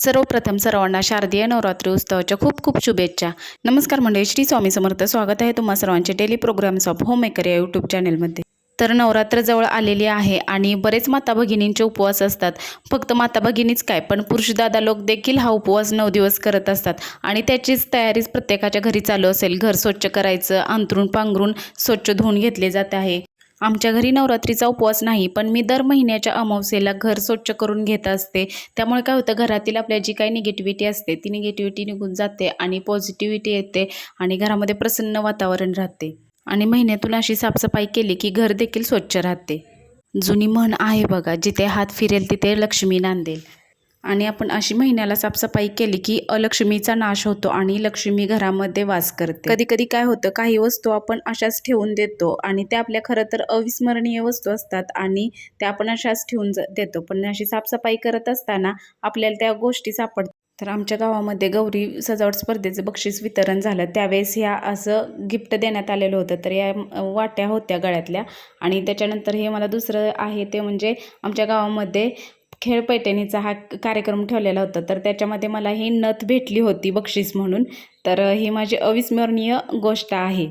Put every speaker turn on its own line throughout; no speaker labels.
सर्वप्रथम सर्वांना शारदीय नवरात्री उत्सवाच्या खूप खूप शुभेच्छा. नमस्कार मंडळी श्री स्वामी समर्थ स्वागत आहे तुम्हा सर्वांचे daily programs of home maker या यूट्यूब चॅनलमध्ये तर नवरात्र जवळ आलेली आहे आणि बरेच माता भगिनींचे उपवास असतात. फक्त माता भगिनीच काय पण पुरुषदादा लोक देखील हा उपवास नऊ दिवस करत असतात. आणि त्याचीच तयारीच प्रत्येकाच्या घरी चालू असेल. घर स्वच्छ करायचं अंतरून पांघरून स्वच्छ धुवून घेतले जात आहे. आमच्या घरी नवरात्रीचा उपवास नाही पण मी दर महिन्याच्या अमावस्येला घर स्वच्छ करून घेत असते. त्यामुळे काय होतं घरातील आपल्या जी काही निगेटिव्हिटी असते ती निगेटिव्हिटी निघून जाते आणि पॉझिटिव्हिटी येते आणि घरामध्ये प्रसन्न वातावरण राहते. आणि महिन्यातून अशी साफसफाई केली की घर देखील स्वच्छ राहते. जुनी म्हण आहे बघा जिथे हात फिरेल तिथे लक्ष्मी नांदेल. आणि आपण अशी महिन्याला साफसफाई केली की अलक्ष्मीचा नाश होतो आणि लक्ष्मी घरामध्ये वास करते. कधी कधी काय होतं काही वस्तू आपण अशाच ठेवून देतो आणि त्या आपल्या खरं तर अविस्मरणीय वस्तू असतात आणि त्या आपण अशाच ठेवून देतो. पण अशी साफसफाई करत असताना आपल्याला त्या गोष्टी सापडतात तर आमच्या गावामध्ये गौरी सजावट स्पर्धेचं बक्षीस वितरण झालं. त्यावेळेस ह्या असं गिफ्ट देण्यात आलेलं होतं. तर या वाट्या होत्या गळ्यातल्या आणि त्याच्यानंतर हे मला दुसरं आहे ते म्हणजे आमच्या गावामध्ये खेळ पैठणीचा हा कार्यक्रम ठेवलेला होता. तर त्याच्यामध्ये मला ही नथ भेटली होती बक्षीस म्हणून. तर ही माझी अविस्मरणीय गोष्ट आहे.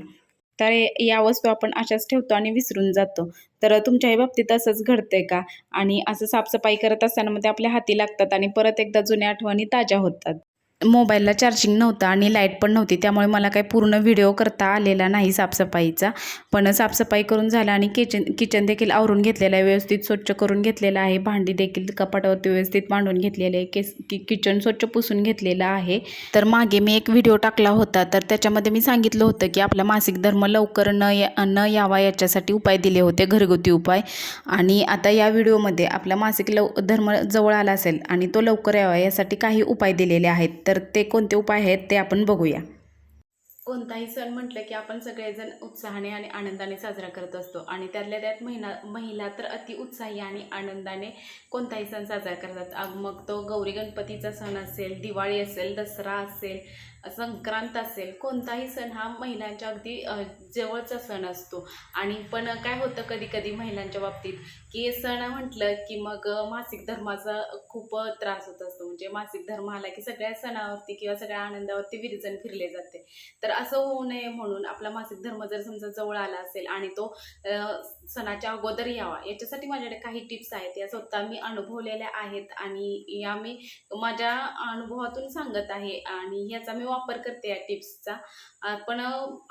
तर हे- या वस्तू आपण अशाच ठेवतो आणि विसरून जातो. तर तुमच्याही बाबतीत असंच घडतंय का? आणि असं साफसफाई करत असताना मग ते आपल्या हाती लागतात आणि परत एकदा जुन्या आठवणी ताज्या होतात. मोबाईलला चार्जिंग नव्हतं आणि लाइट पण नव्हती. त्यामुळे मला काही पूर्ण व्हिडिओ करता आलेला नाही साफसफाईचा. पण साफसफाई करून झाला आणि किचन किचन देखील आवरून घेतलेलं आहे. व्यवस्थित स्वच्छ करून घेतलेलं आहे. भांडी देखील कपाटावरती व्यवस्थित मांडून घेतलेले आहे. केस कि किचन स्वच्छ पुसून घेतलेलं आहे. तर मागे मी एक व्हिडिओ टाकला होता. तर त्याच्यामध्ये मी सांगितलं होतं की आपला मासिक धर्म लवकर न या न यावा याच्यासाठी उपाय दिले होते. घरगुती उपाय. आणि आता या व्हिडिओमध्ये आपला मासिक लव धर्म जवळ आला असेल आणि तो लवकर यावा यासाठी काही उपाय दिलेले आहेत. तर तर ते कोणते उपाय आहेत ते आपण बघूया. कोणताही सण म्हटलं की आपण सगळेजण उत्साहाने आणि आनंदाने साजरा करत असतो. आणि त्यातल्या त्यात महिना महिला तर अति उत्साही आणि आनंदाने कोणताही सण साजरा करतात. अग मग तो गौरी गणपतीचा सण असेल दिवाळी असेल दसरा असेल संक्रांत असेल कोणताही सण हा महिलांच्या अगदी जवळचा सण असतो. आणि पण काय होतं कधी कधी महिलांच्या बाबतीत की सण म्हटलं की मग मासिक धर्माचा खूप त्रास होत असतो. म्हणजे मासिक धर्म आला की सगळ्या सणावरती किंवा सगळ्या आनंदावरती विरजन फिरले जाते. तर असं होऊ नये म्हणून आपला मासिक धर्म जर समजा जवळ आला असेल आणि तो सणाच्या अगोदर यावा याच्यासाठी माझ्याकडे काही टिप्स आहेत. या स्वतः मी अनुभवलेल्या आहेत आणि या मी माझ्या अनुभवातून सांगत आहे आणि याचा मी वापर करते या टिप्सचा. आपण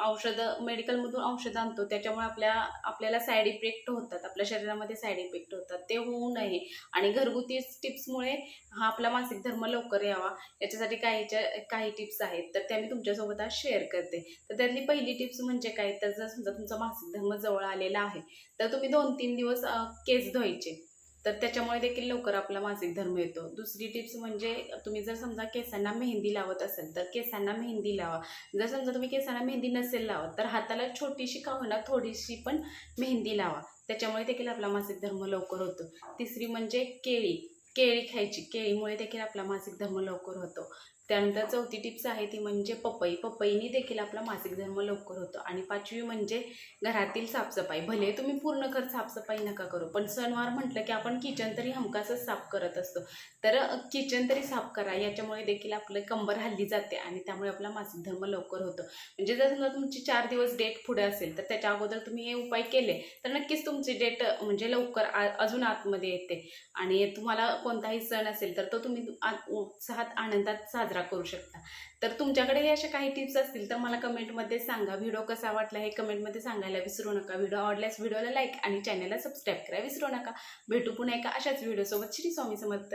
औषधं मेडिकलमधून औषधं आणतो त्याच्यामुळे आपल्या आपल्याला साईड इफेक्ट होतात आपल्या शरीरामध्ये साईड इफेक्ट होतात ते होऊ नये. आणि घरगुती टिप्समुळे हा आपला मासिक धर्म लवकर यावा याच्यासाठी काही काही टिप्स आहेत तर त्या मी तुमच्यासोबत आज शेअर करते. तर त्यातली पहिली टिप्स म्हणजे काय? तर जर समजा तुमचा मासिक धर्म जवळ आलेला आहे तर तुम्ही दोन तीन दिवस केस धुवायचे. तर त्याच्यामुळे देखील लवकर आपला मासिक धर्म येतो. दुसरी टिप्स म्हणजे तुम्ही जर समजा केसांना मेहंदी लावत असेल तर केसांना मेहंदी लावा. जर समजा तुम्ही केसांना मेहंदी नसेल लावत तर हाताला छोटीशी का होणार थोडीशी पण मेहंदी लावा. त्याच्यामुळे देखील आपला मासिक धर्म लवकर होतो. तिसरी म्हणजे केळी. केळी खायची. केळीमुळे देखील आपला मासिक धर्म लवकर होतो. त्यानंतर चौथी टिप्स आहे ती म्हणजे पपई. पपईनी देखील आपला मासिक धर्म लवकर होतो. आणि पाचवी म्हणजे घरातील साफसफाई. भले तुम्ही पूर्ण घर साफसफाई नका करू पण सणवार म्हटलं की आपण किचन तरी हमखासच साफ करत असतो. तर किचन तरी साफ करा. याच्यामुळे देखील आपलं कंबर हल्ली जाते आणि त्यामुळे आपला मासिक धर्म लवकर होतो. म्हणजे जर समजा तुमची चार दिवस डेट पुढे असेल तर त्याच्या अगोदर तुम्ही हे उपाय केले तर नक्कीच तुमची डेट म्हणजे लवकर आ अजून आतमध्ये येते. आणि तुम्हाला कोणताही सण असेल तर तो तुम्ही आ- उत्साहात आनंदात साजरा करू शकता. तर तुमच्याकडे अशा काही टिप्स असतील तर मला कमेंटमध्ये सांगा. व्हिडिओ कसा वाटला हे कमेंटमध्ये सांगायला विसरू नका. व्हिडिओ आवडल्यास व्हिडिओला लाईक आणि चॅनलला सबस्क्राईब करा. विसरू नका. भेटू पुन्हा एका अशाच व्हिडिओसोबत श्री स्वामी समर्थ.